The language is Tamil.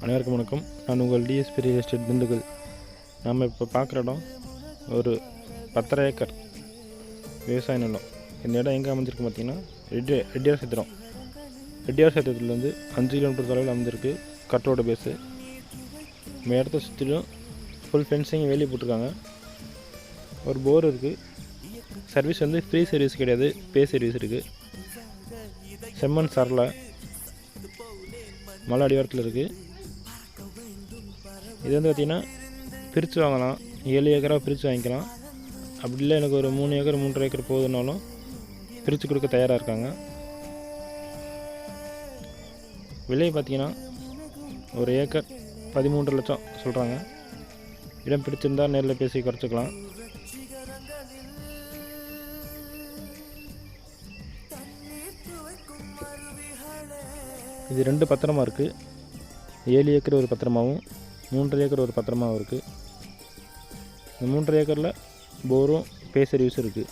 அனைவருக்கும் வணக்கம். நான் உங்கள் டிஎஸ்பி ரியல் எஸ்டேட் திண்டுக்கல். நம்ம இப்போ பார்க்குற இடம் ஒரு பத்தரை ஏக்கர் விவசாய நிலம். இந்த இடம் எங்கே அமைஞ்சிருக்கு பார்த்தீங்கன்னா ரெட்டி ரெட்டியார் சேத்திரம் ரெட்டியார் சேத்திரத்துலேருந்து அஞ்சு கிலோமீட்டர் தொலைவில் அமைஞ்சிருக்கு கட்டோட பேஸு இந்த இடத்த சுற்றிலும் ஃபுல் ஃபென்சிங் வேலி போட்டிருக்காங்க. ஒரு போர் இருக்குது சர்வீஸ் வந்து ஃப்ரீ சர்வீஸ் கிடையாது பே சர்வீஸ் இருக்குது செம்மண் சரலை மலை அடிவாரத்தில் இருக்குது இது வந்து பார்த்திங்கன்னா பிரித்து வாங்கலாம். ஏழு ஏக்கராக பிரித்து வாங்கிக்கலாம். அப்படி இல்லை எனக்கு ஒரு மூணு ஏக்கர் மூன்றரை ஏக்கர் போகுதுனாலும் பிரித்து கொடுக்க தயாராக இருக்காங்க. விலை பார்த்திங்கன்னா ஒரு ஏக்கர் பதிமூன்று லட்சம் சொல்கிறாங்க இடம் பிடிச்சிருந்தால் நேரில் பேசி குறைச்சிக்கலாம். இது ரெண்டு பத்திரமா இருக்குது ஏழு ஏக்கர் ஒரு பத்திரமாகவும் மூன்றரை ஏக்கர் ஒரு பத்திரமாவும் இருக்குது இந்த மூன்றரை ஏக்கரில் போரும் பேசர் யூஸ் இருக்குது